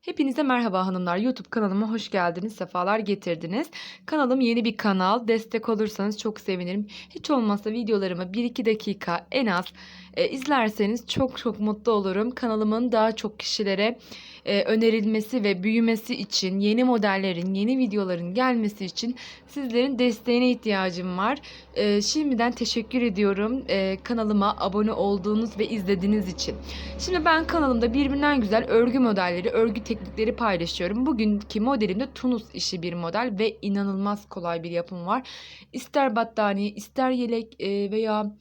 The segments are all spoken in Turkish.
Hepinize merhaba hanımlar. YouTube kanalıma hoş geldiniz. Sefalar getirdiniz. Kanalım yeni bir kanal. Destek olursanız çok sevinirim. Hiç olmazsa videolarımı 1-2 dakika en az e, izlerseniz çok çok mutlu olurum. Kanalımın daha çok kişilere e, önerilmesi ve büyümesi için yeni modellerin, yeni videoların gelmesi için sizlerin desteğine ihtiyacım var. E, şimdiden teşekkür ediyorum e, kanalıma abone olduğunuz ve izlediğiniz için. Şimdi ben kanalımda birbirinden güzel örgü modelleri, örgü teknikleri paylaşıyorum. Bugünkü modelimde Tunus işi bir model ve inanılmaz kolay bir yapım var. İster battaniye, ister yelek e, veya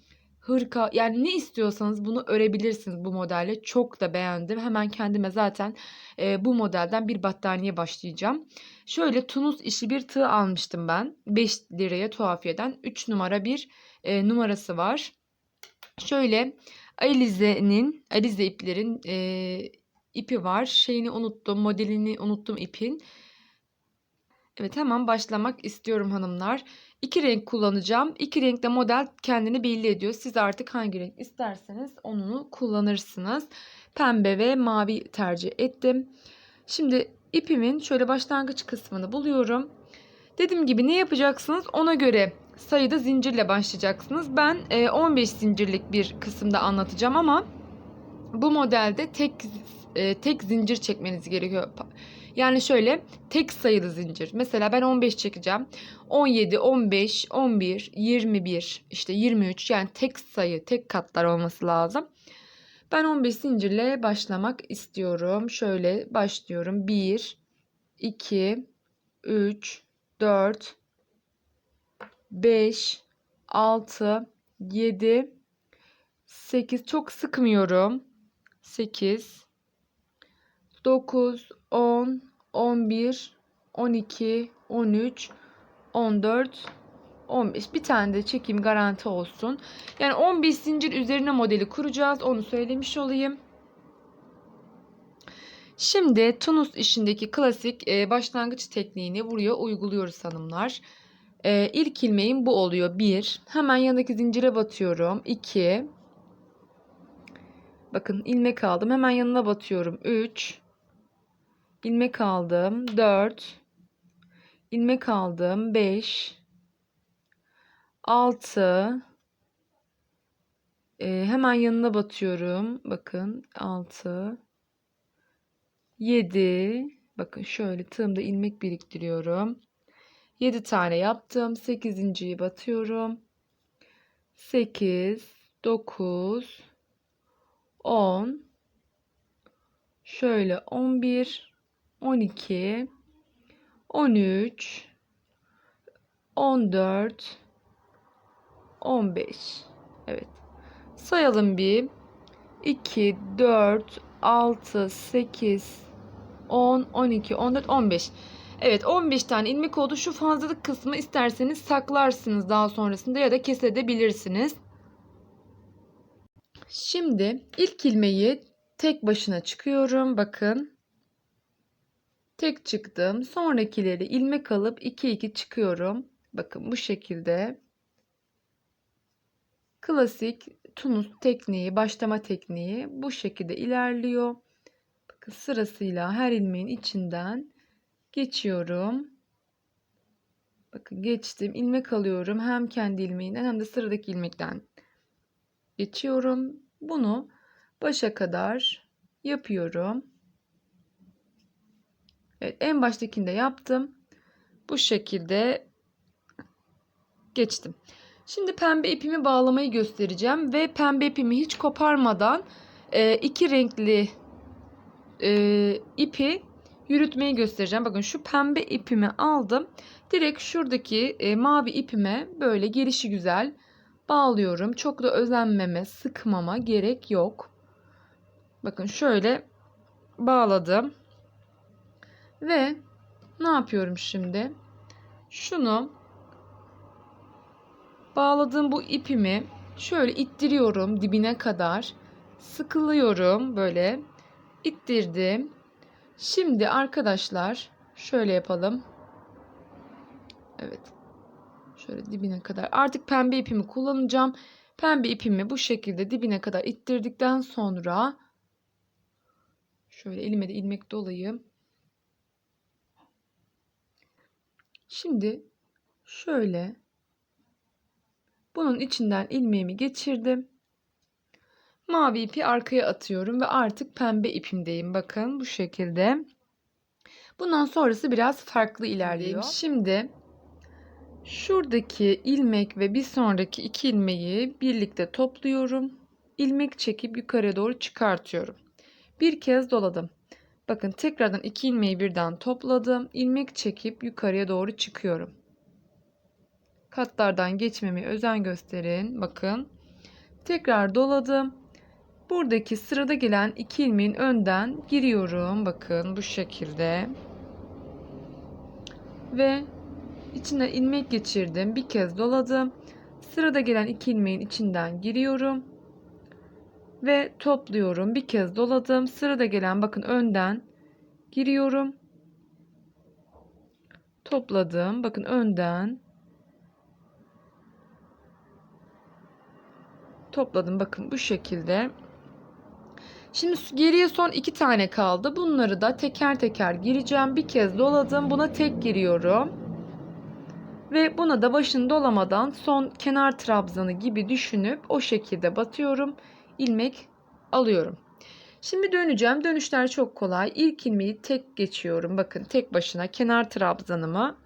hırka yani ne istiyorsanız bunu örebilirsiniz bu modelle. Çok da beğendim. Hemen kendime zaten e, bu modelden bir battaniye başlayacağım. Şöyle Tunus işi bir tığ almıştım ben. 5 liraya tuhafiyeden 3 numara bir e, numarası var. Şöyle Alize'nin, Alize iplerin e, ipi var. Şeyini unuttum, modelini unuttum ipin. Evet hemen başlamak istiyorum hanımlar. İki renk kullanacağım. İki renkte model kendini belli ediyor. Siz artık hangi renk isterseniz onu kullanırsınız. Pembe ve mavi tercih ettim. Şimdi ipimin şöyle başlangıç kısmını buluyorum. Dediğim gibi ne yapacaksınız ona göre sayıda zincirle başlayacaksınız. Ben e, 15 zincirlik bir kısımda anlatacağım ama bu modelde tek e, tek zincir çekmeniz gerekiyor. Yani şöyle tek sayılı zincir. Mesela ben 15 çekeceğim. 17, 15, 11, 21, işte 23 yani tek sayı, tek katlar olması lazım. Ben 15 zincirle başlamak istiyorum. Şöyle başlıyorum. 1, 2, 3, 4, 5, 6, 7, 8 çok sıkmıyorum. 8, 9, 10, 11, 12, 13, 14, 15. Bir tane de çekeyim garanti olsun. Yani 15 zincir üzerine modeli kuracağız. Onu söylemiş olayım. Şimdi Tunus işindeki klasik e, başlangıç tekniğini buraya uyguluyoruz hanımlar. E, ilk ilmeğim bu oluyor. 1. Hemen yanındaki zincire batıyorum. 2. Bakın ilmek aldım. Hemen yanına batıyorum. 3. ilmek aldım. 4. ilmek aldım. 5. 6. E, hemen yanına batıyorum. Bakın 6. 7 bakın şöyle tığımda ilmek biriktiriyorum. 7 tane yaptım. 8.yi batıyorum. 8 9 10 şöyle 11 12 13 14 15 Evet. Sayalım bir. 2 4 6 8 10, 12, 14, 15. Evet 15 tane ilmek oldu. Şu fazlalık kısmı isterseniz saklarsınız daha sonrasında ya da kesebilirsiniz. Şimdi ilk ilmeği tek başına çıkıyorum. Bakın. Tek çıktım. Sonrakileri ilmek alıp 2 2 çıkıyorum. Bakın bu şekilde. Klasik Tunus tekniği, başlama tekniği bu şekilde ilerliyor sırasıyla her ilmeğin içinden geçiyorum. Bakın geçtim. ilmek alıyorum. Hem kendi ilmeğinden hem de sıradaki ilmekten geçiyorum. Bunu başa kadar yapıyorum. Evet, en baştakinde yaptım. Bu şekilde geçtim. Şimdi pembe ipimi bağlamayı göstereceğim ve pembe ipimi hiç koparmadan e, iki renkli e, ipi yürütmeyi göstereceğim. Bakın şu pembe ipimi aldım. Direkt şuradaki e, mavi ipime böyle gelişi güzel bağlıyorum. Çok da özenmeme, sıkmama gerek yok. Bakın şöyle bağladım. Ve ne yapıyorum şimdi? Şunu bağladığım bu ipimi şöyle ittiriyorum dibine kadar. Sıkılıyorum böyle ittirdim. Şimdi arkadaşlar şöyle yapalım. Evet. Şöyle dibine kadar. Artık pembe ipimi kullanacağım. Pembe ipimi bu şekilde dibine kadar ittirdikten sonra Şöyle elime de ilmek dolayım. Şimdi şöyle bunun içinden ilmeğimi geçirdim. Mavi ipi arkaya atıyorum ve artık pembe ipimdeyim. Bakın bu şekilde. Bundan sonrası biraz farklı ilerliyor. Şimdi şuradaki ilmek ve bir sonraki iki ilmeği birlikte topluyorum. İlmek çekip yukarıya doğru çıkartıyorum. Bir kez doladım. Bakın tekrardan iki ilmeği birden topladım. İlmek çekip yukarıya doğru çıkıyorum. Katlardan geçmemeye özen gösterin. Bakın. Tekrar doladım. Buradaki sırada gelen iki ilmeğin önden giriyorum. Bakın bu şekilde. Ve içine ilmek geçirdim. Bir kez doladım. Sırada gelen iki ilmeğin içinden giriyorum. Ve topluyorum. Bir kez doladım. Sırada gelen bakın önden giriyorum. Topladım. Bakın önden topladım. Bakın bu şekilde. Şimdi geriye son iki tane kaldı. Bunları da teker teker gireceğim. Bir kez doladım. Buna tek giriyorum. Ve buna da başını dolamadan son kenar trabzanı gibi düşünüp o şekilde batıyorum. İlmek alıyorum. Şimdi döneceğim. Dönüşler çok kolay. İlk ilmeği tek geçiyorum. Bakın tek başına kenar trabzanımı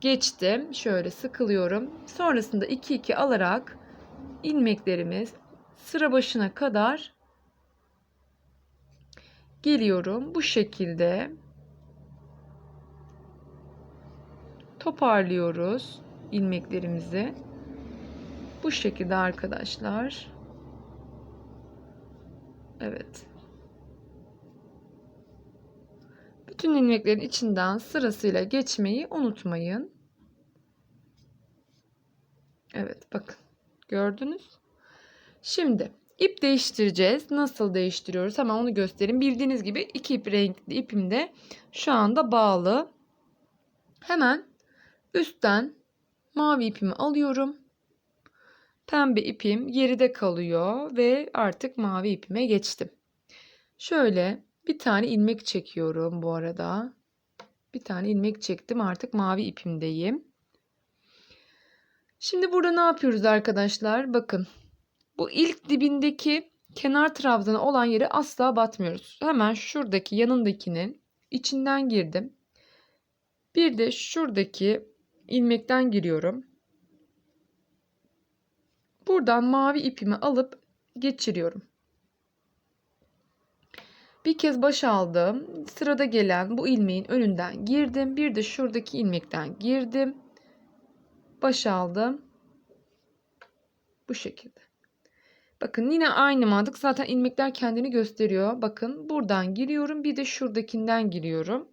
geçtim. Şöyle sıkılıyorum. Sonrasında 2 2 alarak ilmeklerimiz sıra başına kadar geliyorum. Bu şekilde toparlıyoruz ilmeklerimizi. Bu şekilde arkadaşlar. Evet. Bütün ilmeklerin içinden sırasıyla geçmeyi unutmayın. Evet bakın. Gördünüz. Şimdi ip değiştireceğiz. Nasıl değiştiriyoruz? Hemen onu göstereyim. Bildiğiniz gibi iki ip renkli ipim de şu anda bağlı. Hemen üstten mavi ipimi alıyorum. Pembe ipim geride kalıyor ve artık mavi ipime geçtim. Şöyle bir tane ilmek çekiyorum bu arada. Bir tane ilmek çektim. Artık mavi ipimdeyim. Şimdi burada ne yapıyoruz arkadaşlar? Bakın. Bu ilk dibindeki kenar trabzanı olan yere asla batmıyoruz. Hemen şuradaki yanındakinin içinden girdim. Bir de şuradaki ilmekten giriyorum. Buradan mavi ipimi alıp geçiriyorum. Bir kez baş aldım. Sırada gelen bu ilmeğin önünden girdim. Bir de şuradaki ilmekten girdim. Baş aldım. Bu şekilde. Bakın yine aynı mantık. Zaten ilmekler kendini gösteriyor. Bakın buradan giriyorum. Bir de şuradakinden giriyorum.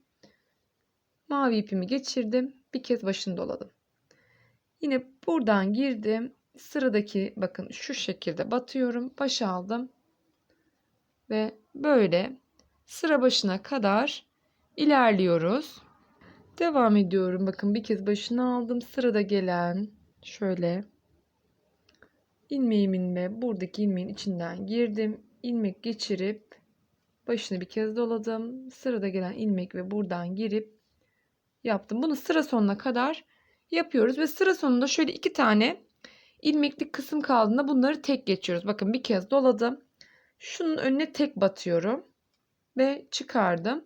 Mavi ipimi geçirdim. Bir kez başını doladım. Yine buradan girdim. Sıradaki bakın şu şekilde batıyorum. Baş aldım. Ve böyle sıra başına kadar ilerliyoruz. Devam ediyorum. Bakın bir kez başını aldım. Sırada gelen şöyle ilmeğimin ve buradaki ilmeğin içinden girdim. ilmek geçirip başını bir kez doladım. Sırada gelen ilmek ve buradan girip yaptım. Bunu sıra sonuna kadar yapıyoruz ve sıra sonunda şöyle iki tane ilmeklik kısım kaldığında bunları tek geçiyoruz. Bakın bir kez doladım. Şunun önüne tek batıyorum ve çıkardım.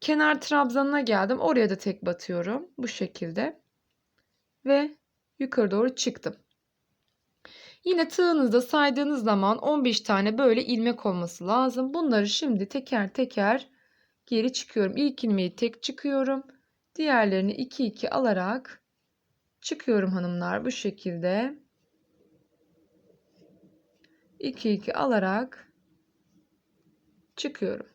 Kenar trabzanına geldim. Oraya da tek batıyorum. Bu şekilde. Ve yukarı doğru çıktım. Yine tığınızda saydığınız zaman 15 tane böyle ilmek olması lazım. Bunları şimdi teker teker geri çıkıyorum. İlk ilmeği tek çıkıyorum. Diğerlerini 2 2 alarak çıkıyorum hanımlar bu şekilde. 2 2 alarak çıkıyorum.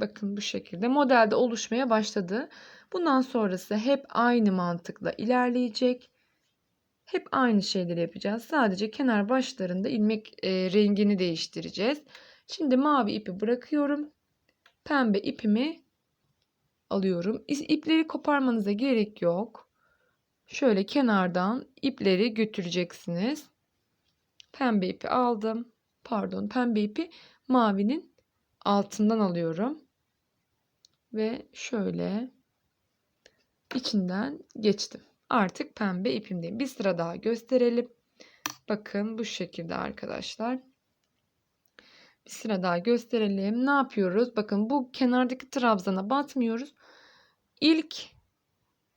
Bakın bu şekilde modelde oluşmaya başladı. Bundan sonrası hep aynı mantıkla ilerleyecek. Hep aynı şeyleri yapacağız. Sadece kenar başlarında ilmek e, rengini değiştireceğiz. Şimdi mavi ipi bırakıyorum. Pembe ipimi alıyorum. İpleri koparmanıza gerek yok. Şöyle kenardan ipleri götüreceksiniz. Pembe ipi aldım. pardon pembe ipi mavinin altından alıyorum. Ve şöyle içinden geçtim. Artık pembe ipimdeyim. Bir sıra daha gösterelim. Bakın bu şekilde arkadaşlar. Bir sıra daha gösterelim. Ne yapıyoruz? Bakın bu kenardaki trabzana batmıyoruz. İlk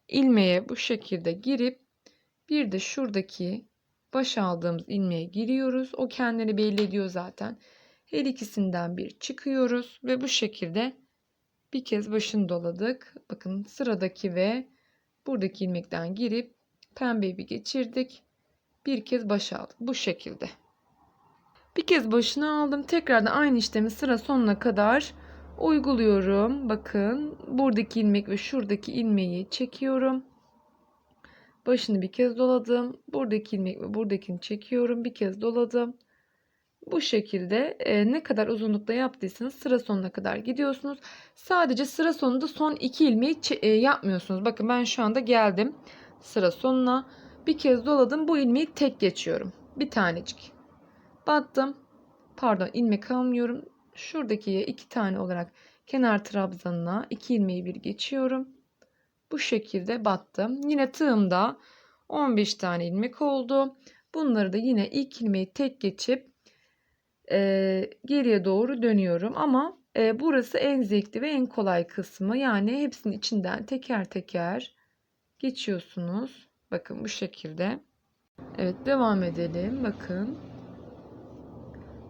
ilmeğe bu şekilde girip bir de şuradaki baş aldığımız ilmeğe giriyoruz. O kendini belli ediyor zaten. Her ikisinden bir çıkıyoruz ve bu şekilde bir kez başını doladık. Bakın sıradaki ve buradaki ilmekten girip pembe ipi geçirdik. Bir kez baş aldık. Bu şekilde. Bir kez başını aldım. Tekrardan aynı işlemi sıra sonuna kadar uyguluyorum. Bakın buradaki ilmek ve şuradaki ilmeği çekiyorum. Başını bir kez doladım. Buradaki ilmek ve buradakini çekiyorum. Bir kez doladım. Bu şekilde e, ne kadar uzunlukta yaptıysanız sıra sonuna kadar gidiyorsunuz. Sadece sıra sonunda son iki ilmeği e, yapmıyorsunuz. Bakın ben şu anda geldim sıra sonuna. Bir kez doladım. Bu ilmeği tek geçiyorum. Bir tanecik. Battım. Pardon ilmek almıyorum. Şuradaki iki tane olarak kenar trabzanına iki ilmeği bir geçiyorum. Bu şekilde battım. Yine tığımda 15 tane ilmek oldu. Bunları da yine ilk ilmeği tek geçip e, geriye doğru dönüyorum. Ama e, burası en zevkli ve en kolay kısmı. Yani hepsinin içinden teker teker geçiyorsunuz. Bakın bu şekilde. Evet devam edelim. Bakın.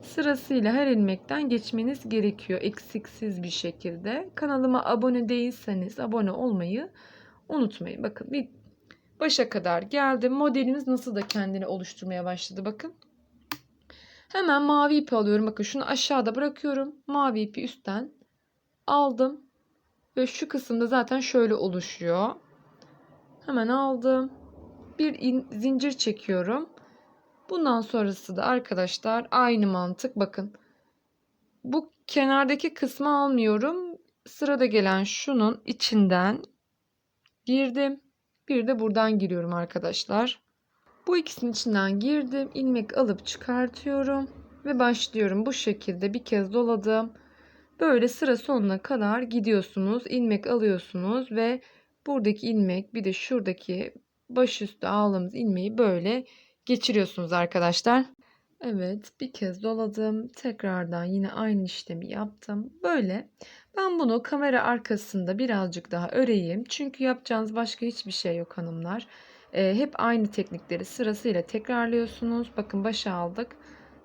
Sırasıyla her ilmekten geçmeniz gerekiyor eksiksiz bir şekilde. Kanalıma abone değilseniz abone olmayı unutmayın. Bakın bir başa kadar geldim. Modelimiz nasıl da kendini oluşturmaya başladı bakın. Hemen mavi ipi alıyorum. Bakın şunu aşağıda bırakıyorum. Mavi ipi üstten aldım. Ve şu kısımda zaten şöyle oluşuyor. Hemen aldım. Bir in, zincir çekiyorum. Bundan sonrası da arkadaşlar aynı mantık. Bakın. Bu kenardaki kısmı almıyorum. Sırada gelen şunun içinden girdim. Bir de buradan giriyorum arkadaşlar. Bu ikisinin içinden girdim. ilmek alıp çıkartıyorum. Ve başlıyorum. Bu şekilde bir kez doladım. Böyle sıra sonuna kadar gidiyorsunuz. ilmek alıyorsunuz ve buradaki ilmek bir de şuradaki baş üstü aldığımız ilmeği böyle geçiriyorsunuz arkadaşlar. Evet bir kez doladım. Tekrardan yine aynı işlemi yaptım. Böyle ben bunu kamera arkasında birazcık daha öreyim. Çünkü yapacağınız başka hiçbir şey yok hanımlar. Ee, hep aynı teknikleri sırasıyla tekrarlıyorsunuz. Bakın başa aldık.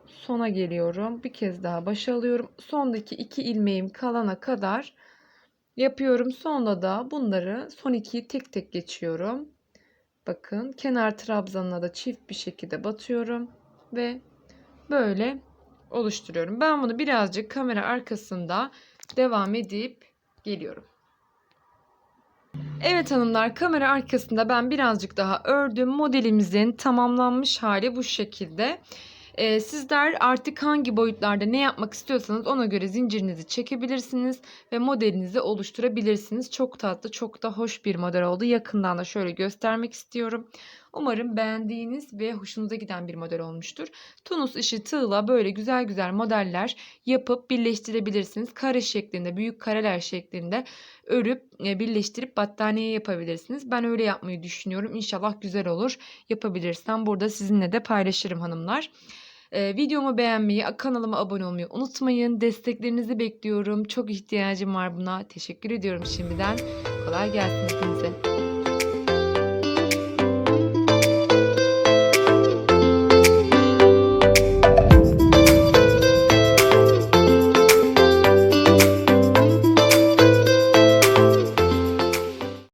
Sona geliyorum. Bir kez daha başa alıyorum. Sondaki iki ilmeğim kalana kadar yapıyorum. Sonda da bunları son ikiyi tek tek geçiyorum. Bakın kenar trabzanına da çift bir şekilde batıyorum ve böyle oluşturuyorum. Ben bunu birazcık kamera arkasında devam edip geliyorum. Evet hanımlar kamera arkasında ben birazcık daha ördüm. Modelimizin tamamlanmış hali bu şekilde. Ee, sizler artık hangi boyutlarda ne yapmak istiyorsanız ona göre zincirinizi çekebilirsiniz ve modelinizi oluşturabilirsiniz. Çok tatlı, çok da hoş bir model oldu. Yakından da şöyle göstermek istiyorum. Umarım beğendiğiniz ve hoşunuza giden bir model olmuştur. Tunus işi tığla böyle güzel güzel modeller yapıp birleştirebilirsiniz. Kare şeklinde, büyük kareler şeklinde örüp e, birleştirip battaniye yapabilirsiniz. Ben öyle yapmayı düşünüyorum. İnşallah güzel olur. Yapabilirsem burada sizinle de paylaşırım hanımlar. Ee, videomu beğenmeyi, kanalıma abone olmayı unutmayın. Desteklerinizi bekliyorum. Çok ihtiyacım var buna. Teşekkür ediyorum şimdiden. Kolay gelsin hepinize.